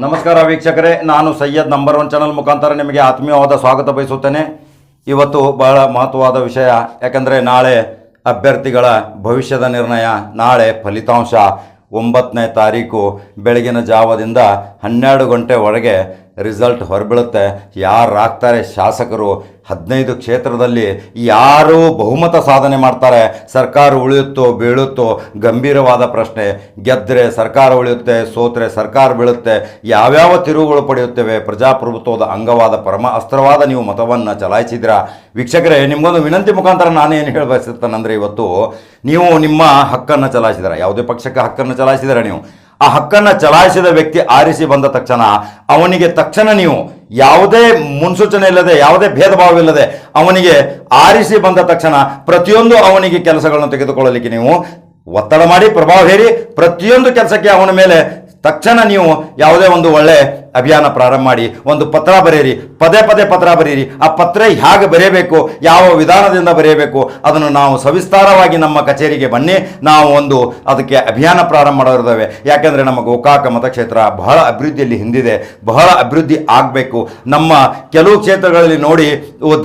ನಮಸ್ಕಾರ ವೀಕ್ಷಕರೇ, ನಾನು ಸಯ್ಯದ್ ನಂಬರ್ ಒನ್ ಚಾನಲ್ ಮುಖಾಂತರ ನಿಮಗೆ ಆತ್ಮೀಯವಾದ ಸ್ವಾಗತ ಬಯಸುತ್ತೇನೆ. ಇವತ್ತು ಬಹಳ ಮಹತ್ವವಾದ ವಿಷಯ, ಯಾಕಂದರೆ ನಾಳೆ ಅಭ್ಯರ್ಥಿಗಳ ಭವಿಷ್ಯದ ನಿರ್ಣಯ, ನಾಳೆ ಫಲಿತಾಂಶ ಒಂಬತ್ತನೇ ತಾರೀಕು, ಬೆಳಗಿನ ಜಾವದಿಂದ ಹನ್ನೆರಡು ಗಂಟೆ ಒಳಗೆ ರಿಸಲ್ಟ್ ಹೊರಬೀಳುತ್ತೆ. ಯಾರು ಆಗ್ತಾರೆ ಶಾಸಕರು? ಹದಿನೈದು ಕ್ಷೇತ್ರದಲ್ಲಿ ಯಾರು ಬಹುಮತ ಸಾಧನೆ ಮಾಡ್ತಾರೆ? ಸರ್ಕಾರ ಉಳಿಯುತ್ತೋ ಬೀಳುತ್ತೋ? ಗಂಭೀರವಾದ ಪ್ರಶ್ನೆ. ಗೆದ್ದರೆ ಸರ್ಕಾರ ಉಳಿಯುತ್ತೆ, ಸೋತ್ರೆ ಸರ್ಕಾರ ಬೀಳುತ್ತೆ. ಯಾವ್ಯಾವ ತಿರುವುಗಳು ಪಡೆಯುತ್ತೇವೆ? ಪ್ರಜಾಪ್ರಭುತ್ವದ ಅಂಗವಾದ ಪರಮ ಅಸ್ತ್ರವಾದ ನೀವು ಮತವನ್ನು ಚಲಾಯಿಸಿದಿರಾ ವೀಕ್ಷಕರೇ, ನಿಮಗೊಂದು ವಿನಂತಿ ಮುಖಾಂತರ ನಾನೇನು ಹೇಳಬಯಸುತ್ತೇನೆಂದರೆ ಇವತ್ತು ನೀವು ನಿಮ್ಮ ಹಕ್ಕನ್ನು ಚಲಾಯಿಸಿದ್ರೆ ಯಾವುದೇ ಪಕ್ಷಕ್ಕೆ ಹಕ್ಕನ್ನು ಚಲಾಯಿಸಿದ್ರೆ ನೀವು? ಆ ಹಕ್ಕನ್ನು ಚಲಾಯಿಸಿದ ವ್ಯಕ್ತಿ ಆರಿಸಿ ಬಂದ ತಕ್ಷಣ ಅವನಿಗೆ ತಕ್ಷಣ ನೀವು ಯಾವುದೇ ಮುನ್ಸೂಚನೆ ಇಲ್ಲದೆ, ಯಾವುದೇ ಭೇದ ಭಾವವಿಲ್ಲದೆ ಅವನಿಗೆ ಆರಿಸಿ ಬಂದ ತಕ್ಷಣ ಪ್ರತಿಯೊಂದು ಅವನಿಗೆ ಕೆಲಸಗಳನ್ನು ತೆಗೆದುಕೊಳ್ಳಲಿಕ್ಕೆ ನೀವು ಒತ್ತಡ ಮಾಡಿ, ಪ್ರಭಾವ ಹೇರಿ ಪ್ರತಿಯೊಂದು ಕೆಲಸಕ್ಕೆ ಅವನ ಮೇಲೆ ತಕ್ಷಣ ನೀವು ಯಾವುದೇ ಒಂದು ಒಳ್ಳೆ ಅಭಿಯಾನ ಪ್ರಾರಂಭ ಮಾಡಿ ಒಂದು ಪತ್ರ ಬರೆಯಿರಿ. ಪದೇ ಪದೇ ಪತ್ರ ಬರೆಯಿರಿ. ಆ ಪತ್ರ ಹೇಗೆ ಬರೆಯಬೇಕು, ಯಾವ ವಿಧಾನದಿಂದ ಬರೆಯಬೇಕು, ಅದನ್ನು ನಾವು ಸವಿಸ್ತಾರವಾಗಿ ನಮ್ಮ ಕಚೇರಿಗೆ ಬನ್ನಿ. ನಾವು ಒಂದು ಅದಕ್ಕೆ ಅಭಿಯಾನ ಪ್ರಾರಂಭ ಮಾಡೋರಿದ್ದೇವೆ ಯಾಕೆಂದರೆ ನಮ್ಮ ಗೋಕಾಕ ಮತಕ್ಷೇತ್ರ ಬಹಳ ಅಭಿವೃದ್ಧಿಯಲ್ಲಿ ಹಿಂದಿದೆ. ಬಹಳ ಅಭಿವೃದ್ಧಿ ಆಗಬೇಕು. ನಮ್ಮ ಕೆಲವು ಕ್ಷೇತ್ರಗಳಲ್ಲಿ ನೋಡಿ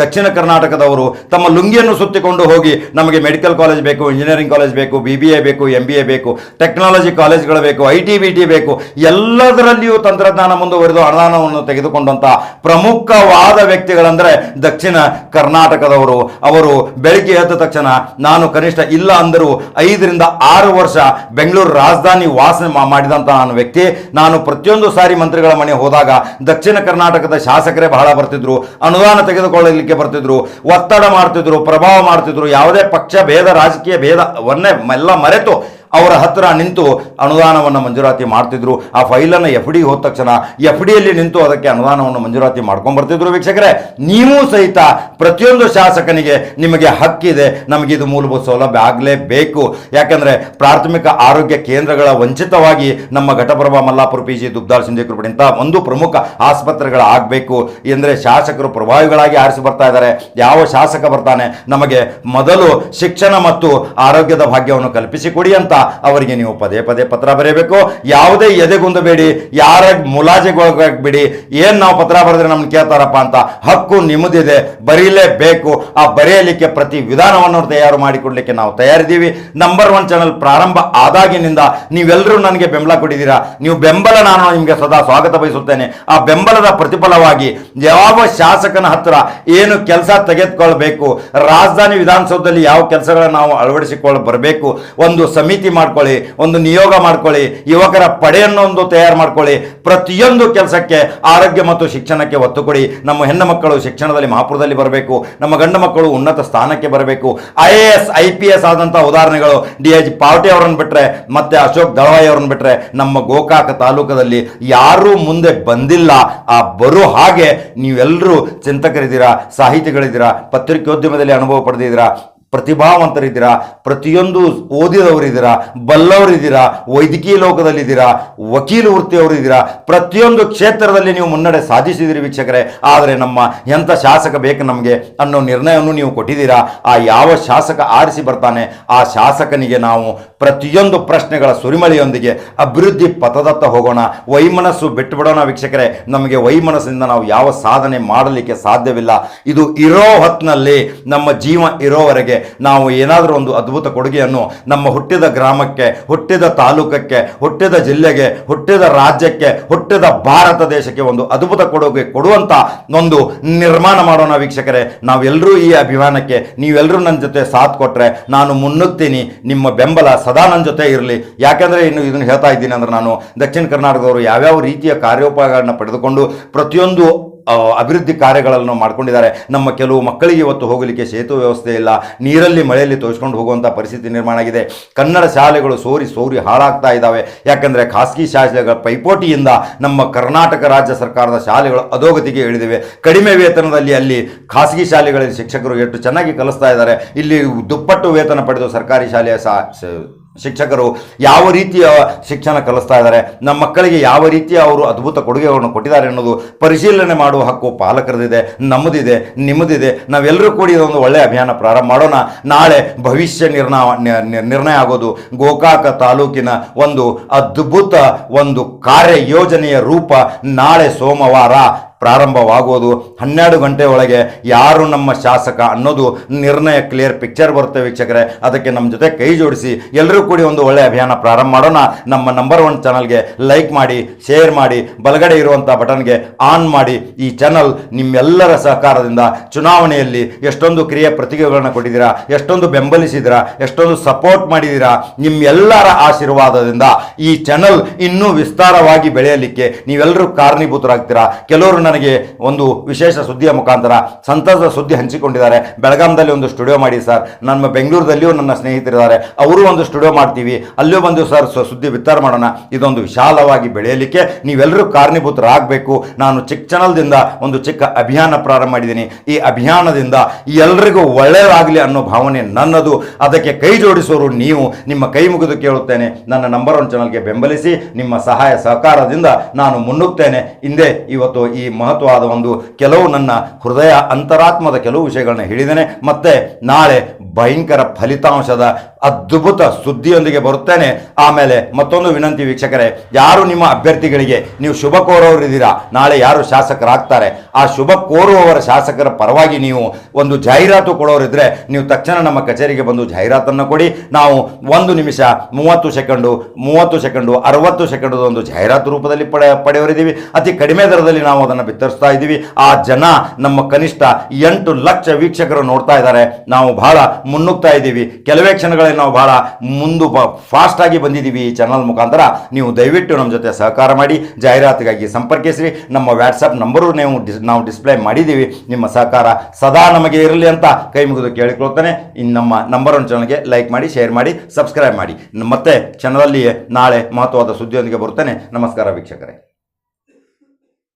ದಕ್ಷಿಣ ಕರ್ನಾಟಕದವರು ತಮ್ಮ ಲುಂಗಿಯನ್ನು ಸುತ್ತಿಕೊಂಡು ಹೋಗಿ ನಮಗೆ ಮೆಡಿಕಲ್ ಕಾಲೇಜ್ ಬೇಕು, ಇಂಜಿನಿಯರಿಂಗ್ ಕಾಲೇಜ್ ಬೇಕು ಬಿ ಬಿ ಎ ಬೇಕು ಎಂ ಬಿ ಎ ಬೇಕು, ಟೆಕ್ನಾಲಜಿ ಕಾಲೇಜ್ಗಳು ಬೇಕು ಐ ಟಿ ಬಿ ಟಿ ಬೇಕು, ಎಲ್ಲದರಲ್ಲಿಯೂ ತಂತ್ರಜ್ಞಾನ ಮುಂದುವರೆದು ಅನುದಾನವನ್ನು ತೆಗೆದುಕೊಂಡಂತ ಪ್ರಮುಖವಾದ ವ್ಯಕ್ತಿಗಳಂದ್ರೆ ದಕ್ಷಿಣ ಕರ್ನಾಟಕದವರು. ಅವರು ಬೆಳಿಗ್ಗೆ ಎದ್ದ ತಕ್ಷಣ, ನಾನು ಕನಿಷ್ಠ ಇಲ್ಲ ಅಂದರೂ ಐದರಿಂದ ಆರು ವರ್ಷ ಬೆಂಗಳೂರು ರಾಜಧಾನಿ ವಾಸನೆ ಮಾಡಿದಂತಹ ನಾನು ವ್ಯಕ್ತಿ. ನಾನು ಪ್ರತಿಯೊಂದು ಸಾರಿ ಮಂತ್ರಿಗಳ ಮನೆ ಹೋದಾಗ ದಕ್ಷಿಣ ಕರ್ನಾಟಕದ ಶಾಸಕರೇ ಬಹಳ ಬರ್ತಿದ್ರು, ಅನುದಾನ ತೆಗೆದುಕೊಳ್ಳಲಿಕ್ಕೆ ಬರ್ತಿದ್ರು, ಒತ್ತಡ ಮಾಡ್ತಿದ್ರು, ಪ್ರಭಾವ ಮಾಡ್ತಿದ್ರು. ಯಾವುದೇ ಪಕ್ಷ, ಭೇದ, ರಾಜಕೀಯ ಭೇದವನ್ನೇ ಎಲ್ಲ ಮರೆತು ಅವರ ಹತ್ತಿರ ನಿಂತು ಅನುದಾನವನ್ನು ಮಂಜೂರಾತಿ ಮಾಡ್ತಿದ್ರು. ಆ ಫೈಲನ್ನು ಎಫ್ ಡಿ ಹೋದ ತಕ್ಷಣ ಎಫ್ ಡಿಯಲ್ಲಿ ನಿಂತು ಅದಕ್ಕೆ ಅನುದಾನವನ್ನು ಮಂಜೂರಾತಿ ಮಾಡ್ಕೊಂಡು ಬರ್ತಿದ್ರು ವೀಕ್ಷಕರೇ. ನೀವು ಸಹಿತ ಪ್ರತಿಯೊಂದು ಶಾಸಕನಿಗೆ ನಿಮಗೆ ಹಕ್ಕಿದೆ. ನಮಗೆ ಇದು ಮೂಲಭೂತ ಸೌಲಭ್ಯ ಆಗಲೇಬೇಕು. ಯಾಕಂದರೆ ಪ್ರಾಥಮಿಕ ಆರೋಗ್ಯ ಕೇಂದ್ರಗಳ ವಂಚಿತವಾಗಿ ನಮ್ಮ ಘಟಪ್ರಭಾ ಮಲ್ಲಾಪುರ ಪಿ ಜಿ ದುಬ್ದಾಳ್ ಸಿಂಧೇಕೃಪಡಿ ಇಂಥ ಒಂದು ಪ್ರಮುಖ ಆಸ್ಪತ್ರೆಗಳ ಆಗಬೇಕು ಎಂದರೆ ಶಾಸಕರು ಪ್ರಭಾವಿಗಳಾಗಿ ಆರಿಸಿ ಬರ್ತಾ ಇದ್ದಾರೆ. ಯಾವ ಶಾಸಕ ಬರ್ತಾನೆ? ನಮಗೆ ಮೊದಲು ಶಿಕ್ಷಣ ಮತ್ತು ಆರೋಗ್ಯದ ಭಾಗ್ಯವನ್ನು ಕಲ್ಪಿಸಿಕೊಡಿ ಅಂತ ಅವರಿಗೆ ನೀವು ಪದೇ ಪದೇ ಪತ್ರ ಬರೆಯಬೇಕು ಯಾವುದೇ ಎದೆಗುಂದಬೇಡಿ ಯಾರ ಮುಲಾಜೆಗೊಳಗಾಗಬೇಡಿ. ಏನು ನಾವು ಪತ್ರ ಬರೆದ್ರೆ ನಮ್ಗೆ ಕೇಳ್ತಾರಪ್ಪ ಅಂತ ಹಕ್ಕು ನಿಮ್ಮದಿದೆ, ಬರೀಲೇಬೇಕು. ಆ ಬರೆಯಲಿಕ್ಕೆ ಪ್ರತಿ ವಿಧಾನವನ್ನು ತಯಾರು ಮಾಡಿಕೊಡ್ಲಿಕ್ಕೆ ನಾವು ತಯಾರಿದ್ದೀವಿ. ನಂಬರ್ ಒನ್ ಚಾನಲ್ ಪ್ರಾರಂಭ ಆದಾಗಿನಿಂದ ನೀವೆಲ್ಲರೂ ನನಗೆ ಬೆಂಬಲ ಕೊಟ್ಟಿದ್ದೀರಾ? ನೀವು ಬೆಂಬಲ ನಾನು ನಿಮಗೆ ಸದಾ ಸ್ವಾಗತ ಬಯಸುತ್ತೇನೆ. ಆ ಬೆಂಬಲದ ಪ್ರತಿಫಲವಾಗಿ ಯಾವ ಶಾಸಕನ ಹತ್ರ ಏನು ಕೆಲಸ ತೆಗೆದುಕೊಳ್ಬೇಕು? ರಾಜಧಾನಿ ವಿಧಾನಸೌಧದಲ್ಲಿ ಯಾವ ಕೆಲಸಗಳನ್ನು ನಾವು ಅಳವಡಿಸಿಕೊಳ್ಳ ಬರಬೇಕು? ಒಂದು ಸಮಿತಿ ಮಾಡ್ಕೊಳ್ಳಿ, ಒಂದು ನಿಯೋಗ ಮಾಡ್ಕೊಳ್ಳಿ, ಯುವಕರ ಪಡೆಯನ್ನೊಂದು ತಯಾರು ಮಾಡ್ಕೊಳ್ಳಿ. ಪ್ರತಿಯೊಂದು ಕೆಲಸಕ್ಕೆ ಆರೋಗ್ಯ ಮತ್ತು ಶಿಕ್ಷಣಕ್ಕೆ ಒತ್ತು ಕೊಡಿ. ನಮ್ಮ ಹೆಣ್ಣು ಮಕ್ಕಳು ಶಿಕ್ಷಣದಲ್ಲಿ ಮಹಾಪುರದಲ್ಲಿ ಬರಬೇಕು. ನಮ್ಮ ಗಂಡು ಮಕ್ಕಳು ಉನ್ನತ ಸ್ಥಾನಕ್ಕೆ ಬರಬೇಕು. I A S, I P S ಆದಂಥ ಉದಾಹರಣೆಗಳು ಡಿ ಎಚ್ ಪಾವಟಿ ಅವರನ್ನು ಬಿಟ್ಟರೆ ಮತ್ತೆ ಅಶೋಕ್ ದಳವಾಯಿ ಅವರನ್ನು ಬಿಟ್ಟರೆ ನಮ್ಮ ಗೋಕಾಕ ತಾಲೂಕದಲ್ಲಿ ಯಾರೂ ಮುಂದೆ ಬಂದಿಲ್ಲ. ಆ ಬರೋ ಹಾಗೆ ನೀವೆಲ್ಲರೂ ಚಿಂತಕರಿದ್ದೀರಾ, ಸಾಹಿತಿಗಳಿದ್ದೀರಾ, ಪತ್ರಿಕೋದ್ಯಮದಲ್ಲಿ ಅನುಭವ ಪಡೆದಿದ್ದೀರಾ ಪ್ರತಿಭಾವಂತರಿದ್ದೀರಾ? ಪ್ರತಿಯೊಂದು ಓದಿದವರಿದ್ದೀರಾ? ಬಲ್ಲವರಿದ್ದೀರಾ? ವೈದ್ಯಕೀಯ ಲೋಕದಲ್ಲಿದ್ದೀರಾ? ವಕೀಲ ವೃತ್ತಿಯವರಿದ್ದೀರಾ? ಪ್ರತಿಯೊಂದು ಕ್ಷೇತ್ರದಲ್ಲಿ ನೀವು ಮುನ್ನಡೆ ಸಾಧಿಸಿದಿರಿ ವೀಕ್ಷಕರೇ. ಆದರೆ ನಮ್ಮ ಎಂಥ ಶಾಸಕ ಬೇಕು ನಮಗೆ ಅನ್ನೋ ನಿರ್ಣಯವನ್ನು ನೀವು ಕೊಟ್ಟಿದ್ದೀರಾ? ಆ ಯಾವ ಶಾಸಕ ಆರಿಸಿ ಬರ್ತಾನೆ? ಆ ಶಾಸಕನಿಗೆ ನಾವು ಪ್ರತಿಯೊಂದು ಪ್ರಶ್ನೆಗಳ ಸುರಿಮಳೆಯೊಂದಿಗೆ ಅಭಿವೃದ್ಧಿ ಪಥದತ್ತ ಹೋಗೋಣ. ವೈಮನಸ್ಸು ಬಿಟ್ಟು ಬಿಡೋಣ ವೀಕ್ಷಕರೇ. ನಮಗೆ ವೈಮನಸ್ಸಿನಿಂದ ನಾವು ಯಾವ ಸಾಧನೆ ಮಾಡಲಿಕ್ಕೆ ಸಾಧ್ಯವಿಲ್ಲ. ಇದು ಇರೋ ಹೊತ್ತಿನಲ್ಲಿ ನಮ್ಮ ಜೀವ ಇರೋವರೆಗೆ ನಾವು ಏನಾದರೂ ಒಂದು ಅದ್ಭುತ ಕೊಡುಗೆಯನ್ನು ನಮ್ಮ ಹುಟ್ಟಿದ ಗ್ರಾಮಕ್ಕೆ, ಹುಟ್ಟಿದ ತಾಲೂಕಕ್ಕೆ, ಹುಟ್ಟಿದ ಜಿಲ್ಲೆಗೆ, ಹುಟ್ಟಿದ ರಾಜ್ಯಕ್ಕೆ, ಹುಟ್ಟಿದ ಭಾರತ ದೇಶಕ್ಕೆ ಒಂದು ಅದ್ಭುತ ಕೊಡುಗೆ ಕೊಡುವಂತ ಒಂದು ನಿರ್ಮಾಣ ಮಾಡೋಣ ವೀಕ್ಷಕರೇ. ನಾವೆಲ್ಲರೂ ಈ ಅಭಿಮಾನಕ್ಕೆ ನೀವೆಲ್ಲರೂ ನನ್ನ ಜೊತೆ ಸಾಥ್ ಕೊಟ್ಟರೆ ನಾನು ಮುನ್ನುಗ್ತೀನಿ. ನಿಮ್ಮ ಬೆಂಬಲ ಸದಾ ನನ್ನ ಜೊತೆ ಇರಲಿ. ಯಾಕೆಂದರೆ ಇನ್ನು ಇದನ್ನು ಹೇಳ್ತಾ ಇದ್ದೀನಿ ಅಂದ್ರೆ ನಾನು ದಕ್ಷಿಣ ಕರ್ನಾಟಕದವರು ಯಾವ್ಯಾವ ರೀತಿಯ ಕಾರ್ಯೋಪಗಳನ್ನ ಪಡೆದುಕೊಂಡು ಪ್ರತಿಯೊಂದು ಅಭಿವೃದ್ಧಿ ಕಾರ್ಯಗಳನ್ನು ಮಾಡ್ಕೊಂಡಿದ್ದಾರೆ. ನಮ್ಮ ಕೆಲವು ಮಕ್ಕಳಿಗೆ ಇವತ್ತು ಹೋಗಲಿಕ್ಕೆ ಸೇತುವೆ ವ್ಯವಸ್ಥೆ ಇಲ್ಲ. ನೀರಲ್ಲಿ ಮಳೆಯಲ್ಲಿ ತೋರಿಸ್ಕೊಂಡು ಹೋಗುವಂಥ ಪರಿಸ್ಥಿತಿ ನಿರ್ಮಾಣ ಆಗಿದೆ. ಕನ್ನಡ ಶಾಲೆಗಳು ಸೋರಿ ಸೋರಿ ಹಾಳಾಗ್ತಾ ಇದ್ದಾವೆ. ಯಾಕಂದರೆ ಖಾಸಗಿ ಶಾಲೆಗಳ ಪೈಪೋಟಿಯಿಂದ ನಮ್ಮ ಕರ್ನಾಟಕ ರಾಜ್ಯ ಸರ್ಕಾರದ ಶಾಲೆಗಳು ಅಧೋಗತಿಗೆ ಇಳಿದಿವೆ. ಕಡಿಮೆ ವೇತನದಲ್ಲಿ ಅಲ್ಲಿ ಖಾಸಗಿ ಶಾಲೆಗಳಲ್ಲಿ ಶಿಕ್ಷಕರು ಎಷ್ಟು ಚೆನ್ನಾಗಿ ಕಲಿಸ್ತಾ ಇದ್ದಾರೆ. ಇಲ್ಲಿ ದುಪ್ಪಟ್ಟು ವೇತನ ಪಡೆದು ಸರ್ಕಾರಿ ಶಾಲೆಯ ಸಾ ಸ- ಶಿಕ್ಷಕರು ಯಾವ ರೀತಿಯ ಶಿಕ್ಷಣ ಕಲಿಸ್ತಾ ಇದ್ದಾರೆ, ನಮ್ಮ ಮಕ್ಕಳಿಗೆ ಯಾವ ರೀತಿಯ ಅವರು ಅದ್ಭುತ ಕೊಡುಗೆಗಳನ್ನು ಕೊಟ್ಟಿದ್ದಾರೆ ಅನ್ನೋದು ಪರಿಶೀಲನೆ ಮಾಡುವ ಹಕ್ಕು ಪಾಲಕರದಿದೆ, ನಮ್ಮದಿದೆ, ನಿಮ್ಮದಿದೆ. ನಾವೆಲ್ಲರೂ ಕೂಡಿ ಇದೊಂದು ಒಳ್ಳೆಯ ಅಭಿಯಾನ ಪ್ರಾರಂಭ ಮಾಡೋಣ. ನಾಳೆ ಭವಿಷ್ಯ ನಿರ್ಣಯ ನಿರ್ಣಯ ಆಗೋದು ಗೋಕಾಕ ತಾಲೂಕಿನ ಒಂದು ಅದ್ಭುತ ಒಂದು ಕಾರ್ಯ ಯೋಜನೆಯ ರೂಪ ನಾಳೆ ಸೋಮವಾರ. ಪ್ರಾರಂಭವಾಗುವುದು. ಹನ್ನೆರಡು ಗಂಟೆ ಒಳಗೆ ಯಾರು ನಮ್ಮ ಶಾಸಕ ಅನ್ನೋದು ನಿರ್ಣಯ ಕ್ಲಿಯರ್ ಪಿಕ್ಚರ್ ಬರುತ್ತೆ ವೀಕ್ಷಕರೇ. ಅದಕ್ಕೆ ನಮ್ಮ ಜೊತೆ ಕೈ ಜೋಡಿಸಿ ಎಲ್ಲರೂ ಕೂಡಿ ಒಂದು ಒಳ್ಳೆ ಅಭಿಯಾನ ಪ್ರಾರಂಭ ಮಾಡೋಣ. ನಮ್ಮ ನಂಬರ್ ಒನ್ ಚಾನಲ್ಗೆ ಲೈಕ್ ಮಾಡಿ ಶೇರ್ ಮಾಡಿ, ಬಲಗಡೆ ಇರುವಂಥ ಬಟನ್ಗೆ ಆನ್ ಮಾಡಿ ಈ ಚಾನಲ್ ನಿಮ್ಮೆಲ್ಲರ ಸಹಕಾರದಿಂದ ಚುನಾವಣೆಯಲ್ಲಿ ಎಷ್ಟೊಂದು ಕ್ರಿಯೆ ಪ್ರತಿಕ್ರಿಯೆಗಳನ್ನು ಕೊಟ್ಟಿದ್ದೀರಾ, ಎಷ್ಟೊಂದು ಬೆಂಬಲಿಸಿದಿರಾ ಎಷ್ಟೊಂದು ಸಪೋರ್ಟ್ ಮಾಡಿದ್ದೀರಾ, ನಿಮ್ಮೆಲ್ಲರ ಆಶೀರ್ವಾದದಿಂದ ಈ ಚಾನಲ್ ಇನ್ನೂ ವಿಸ್ತಾರವಾಗಿ ಬೆಳೆಯಲಿಕ್ಕೆ ನೀವೆಲ್ಲರೂ ಕಾರಣೀಭೂತರಾಗ್ತೀರಾ. ಕೆಲವರು ನನಗೆ ಒಂದು ವಿಶೇಷ ಸುದ್ದಿಯ ಮುಖಾಂತರ ಸಂತಸದ ಸುದ್ದಿ ಹಂಚಿಕೊಂಡಿದ್ದಾರೆ. ಬೆಳಗಾಂದಲ್ಲಿ ಒಂದು ಸ್ಟುಡಿಯೋ ಮಾಡಿ ಸರ್. ನಮ್ಮ ಬೆಂಗಳೂರದಲ್ಲಿಯೂ ನನ್ನ ಸ್ನೇಹಿತರಿದ್ದಾರೆ. ಅವರು ಒಂದು ಸ್ಟುಡಿಯೋ ಮಾಡ್ತೀವಿ. ಅಲ್ಲೂ ಬಂದು ಸರ್ ಸುದ್ದಿ ವಿತ್ತಾರ ಮಾಡೋಣ. ಇದೊಂದು ವಿಶಾಲವಾಗಿ ಬೆಳೆಯಲಿಕ್ಕೆ ನೀವೆಲ್ಲರೂ ಕಾರಣೀಭೂತರಾಗಬೇಕು. ನಾನು ಚಿಕ್ಕ ಚಾನಲ್ದಿಂದ ಒಂದು ಚಿಕ್ಕ ಅಭಿಯಾನ ಪ್ರಾರಂಭ ಮಾಡಿದ್ದೀನಿ. ಈ ಅಭಿಯಾನದಿಂದ ಎಲ್ಲರಿಗೂ ಒಳ್ಳೆಯದಾಗಲಿ ಅನ್ನೋ ಭಾವನೆ ನನ್ನದು. ಅದಕ್ಕೆ ಕೈ ಜೋಡಿಸೋರು ನೀವು. ನಿಮ್ಮ ಕೈ ಮುಗಿದು ಕೇಳುತ್ತೇನೆ. ನನ್ನ ನಂಬರ್ ಒನ್ ಚಾನಲ್ಗೆ ಬೆಂಬಲಿಸಿ ನಿಮ್ಮ ಸಹಾಯ ಸಹಕಾರದಿಂದ ನಾನು ಮುನ್ನುಗ್ತೇನೆ. ಹಿಂದೆ ಇವತ್ತು ಈ ಮಹತ್ವವಾದ ಒಂದು ಕೆಲವು ನನ್ನ ಹೃದಯ ಅಂತರಾತ್ಮದ ಕೆಲವು ವಿಷಯಗಳನ್ನ ಹೇಳಿದ್ದೇನೆ. ಮತ್ತೆ ನಾಳೆ ಭಯಂಕರ ಫಲಿತಾಂಶದ ಅದ್ಭುತ ಸುದ್ದಿಯೊಂದಿಗೆ ಬರುತ್ತೇನೆ. ಆಮೇಲೆ ಮತ್ತೊಂದು ವಿನಂತಿ ವೀಕ್ಷಕರೇ, ಯಾರು ನಿಮ್ಮ ಅಭ್ಯರ್ಥಿಗಳಿಗೆ ನೀವು ಶುಭ ಕೋರೋರಿದ್ದೀರಾ? ನಾಳೆ ಯಾರು ಶಾಸಕರಾಗ್ತಾರೆ? ಆ ಶುಭ ಕೋರುವವರ ಶಾಸಕರ ಪರವಾಗಿ ನೀವು ಒಂದು ಜಾಹೀರಾತು ಕೊಡೋರಿದ್ರೆ ನೀವು ತಕ್ಷಣ ನಮ್ಮ ಕಚೇರಿಗೆ ಬಂದು ಜಾಹೀರಾತನ್ನು ಕೊಡಿ. ನಾವು ಒಂದು ನಿಮಿಷ, ಮೂವತ್ತು ಸೆಕೆಂಡು ಮೂವತ್ತು ಸೆಕೆಂಡು, ಅರವತ್ತು ಸೆಕೆಂಡು ಒಂದು ಜಾಹೀರಾತು ರೂಪದಲ್ಲಿ ಪಡೆ ಪಡೆಯವರಿದ್ದೀವಿ ಅತಿ ಕಡಿಮೆ ದರದಲ್ಲಿ ನಾವು ಅದನ್ನು ಬಿತ್ತರಿಸ್ತಾ ಇದ್ದೀವಿ. ಆ ಜನ, ನಮ್ಮ ಕನಿಷ್ಠ ಎಂಟು ಲಕ್ಷ ವೀಕ್ಷಕರು ನೋಡ್ತಾ ಇದ್ದಾರೆ. ನಾವು ಬಹಳ ಮುನ್ನುಗ್ತಾ ಇದ್ದೀವಿ. ಕೆಲವೇ ಕ್ಷಣಗಳಲ್ಲಿ ನಾವು ಬಹಳ ಮುಂದು ಫಾಸ್ಟ್ ಆಗಿ ಬಂದಿದ್ದೀವಿ ಈ ಚಾನಲ್ ಮುಖಾಂತರ. ನೀವು ದಯವಿಟ್ಟು ನಮ್ಮ ಜೊತೆ ಸಹಕಾರ ಮಾಡಿ, ಜಾಹೀರಾತಿಗಾಗಿ ಸಂಪರ್ಕಿಸಿರಿ. ನಮ್ಮ ವ್ಯಾಟ್ಸಪ್ ನಂಬರು ನೀವು ನಾವು ಡಿಸ್ಪ್ಲೇ ಮಾಡಿದ್ದೀವಿ. ನಿಮ್ಮ ಸಹಕಾರ ಸದಾ ನಮಗೆ ಇರಲಿ ಅಂತ ಕೈ ಮುಗಿದು ಕೇಳಿಕೊಳ್ತಾನೆ. ಇನ್ನು ನಮ್ಮ ನಂಬರ್ ಒನ್ ಚಾನಲ್ಗೆ ಲೈಕ್ ಮಾಡಿ ಶೇರ್ ಮಾಡಿ ಸಬ್ಸ್ಕ್ರೈಬ್ ಮಾಡಿ. ಮತ್ತೆ ಚಾನಲಲ್ಲಿಯೇ ನಾಳೆ ಮಹತ್ವವಾದ ಸುದ್ದಿಯೊಂದಿಗೆ ಬರುತ್ತೇನೆ. ನಮಸ್ಕಾರ ವೀಕ್ಷಕರೇ.